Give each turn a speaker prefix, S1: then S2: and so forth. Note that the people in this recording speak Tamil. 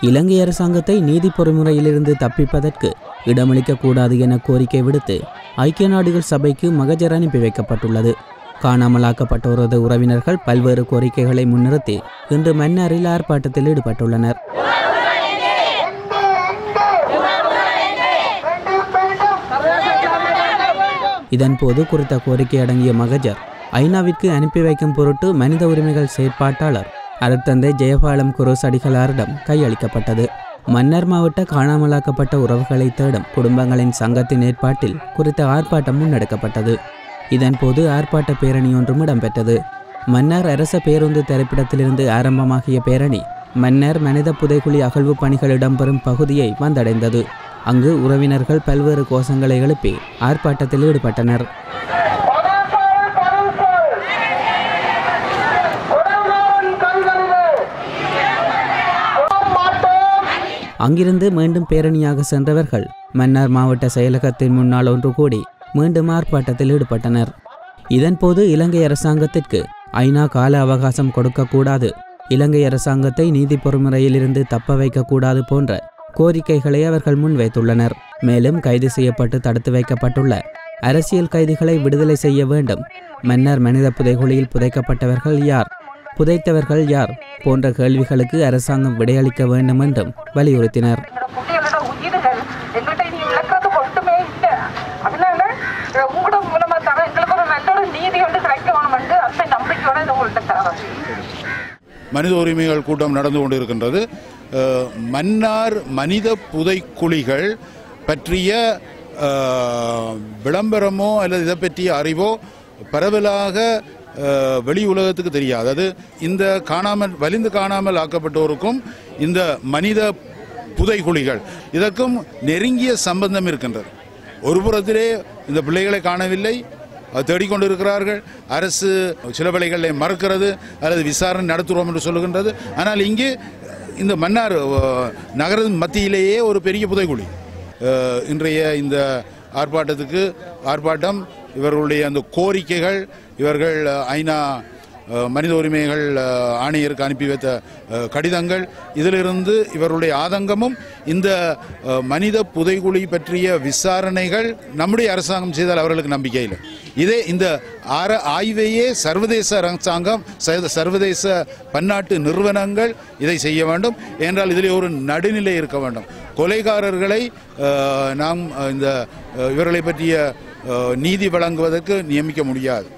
S1: இலங்கை அரசாங்கத்தை நீதி பொறிமுறையிலிருந்து தப்பிப்பதற்கு இடமளிக்கக்கூடாது என கோரிக்கை விடுத்து ஐக்கிய நாடுகள் சபைக்கு மகஜர் அனுப்பி வைக்கப்பட்டுள்ளது. காணாமலாக்கப்பட்டோரது உறவினர்கள் பல்வேறு கோரிக்கைகளை முன்னிறுத்தி இன்று மன்னாரில் ஆர்ப்பாட்டத்தில் ஈடுபட்டுள்ளனர். இதன்போது குறித்த கோரிக்கை அடங்கிய மகஜர் ஐநாவிற்கு அனுப்பி வைக்கும் பொருட்டு மனித உரிமைகள் செயற்பாட்டாளர் அருட்தந்தை ஜெயபாலம் குரோஸ் அடிகளாரிடம் கையளிக்கப்பட்டது. மன்னர் மாவட்ட காணாமலாக்கப்பட்ட உறவுகளை தேடும் குடும்பங்களின் சங்கத்தின் ஏற்பாட்டில் குறித்த ஆர்ப்பாட்டம் முன்னெடுக்கப்பட்டது. இதன்போது ஆர்ப்பாட்ட பேரணி ஒன்றும் இடம்பெற்றது. மன்னார் அரச பேருந்து திரைப்படத்திலிருந்து ஆரம்பமாகிய பேரணி மன்னர் மனித புதைக்குழி அகழ்வு பணிகள் இடம்பெறும் பகுதியை வந்தடைந்தது. அங்கு உறவினர்கள் பல்வேறு கோஷங்களை எழுப்பி ஆர்ப்பாட்டத்தில் ஈடுபட்டனர். அங்கிருந்து மீண்டும் பேரணியாக சென்றவர்கள் மன்னார் மாவட்ட செயலகத்தின் முன்னால் ஒன்று கூடி மீண்டும் ஆர்ப்பாட்டத்தில் ஈடுபட்டனர். இதன்போது இலங்கை அரசாங்கத்திற்கு ஐநா கால அவகாசம் கொடுக்கக்கூடாது. இலங்கை அரசாங்கத்தை நீதி பொறுமுறையிலிருந்து தப்ப வைக்கக்கூடாது போன்ற கோரிக்கைகளை அவர்கள் முன்வைத்துள்ளனர். மேலும் கைது செய்யப்பட்டு தடுத்து வைக்கப்பட்டுள்ள அரசியல் கைதிகளை விடுதலை செய்ய வேண்டும். மன்னர் மனித புதைகுழியில் புதைக்கப்பட்டவர்கள் யார்? புதைத்தவர்கள் யார்? போன்ற கேள்விகளுக்கு அரசாங்கம் விடையளிக்க வேண்டும் என்றும் வலியுறுத்தினர்.
S2: மனித உரிமைகள் கூட்டம் நடந்து கொண்டிருக்கின்றது. மன்னார் மனித புதைக்குழிகள் பற்றிய விளம்பரமோ அல்லது இதை பற்றிய அறிவோ பரவலாக வெளி உலகத்துக்கு தெரியாது. அது இந்த காணாமல் வலிந்து காணாமல் ஆக்கப்பட்டோருக்கும் இந்த மனித புதைகுழிகள் இதற்கும் நெருங்கிய சம்பந்தம் இருக்கின்றது. ஒரு புறத்திலே இந்த பிள்ளைகளை காணவில்லை தேடிக்கொண்டிருக்கிறார்கள். அரசு சில வேளைகளை மறுக்கிறது அல்லது விசாரணை நடத்துகிறோம் என்று சொல்லுகின்றது. ஆனால் இங்கே இந்த மன்னார் அஹ், மத்தியிலேயே ஒரு பெரிய புதைக்குழி இன்றைய இந்த ஆர்ப்பாட்டத்துக்கு ஆர்ப்பாட்டம் இவர்களுடைய அந்த கோரிக்கைகள் இவர்கள் ஐநா மனித உரிமைகள் ஆணையருக்கு அனுப்பி வைத்த கடிதங்கள் இதிலிருந்து இவருடைய ஆதங்கமும் இந்த மனித புதைகுழி பற்றிய விசாரணைகள் நம்முடைய அரசாங்கம் செய்தால் அவர்களுக்கு நம்பிக்கை இல்லை. இதே இந்த ஆர ஆய்வையே சர்வதேச அரசாங்கம் சர்வதேச பன்னாட்டு நிறுவனங்கள் இதை செய்ய வேண்டும். என்றால் இதிலே ஒரு நடுநிலை இருக்க வேண்டும். கொலைகாரர்களை நாம் இந்த இவர்களை பற்றிய நீதி வழங்குவதற்கு நியமிக்க முடியாது.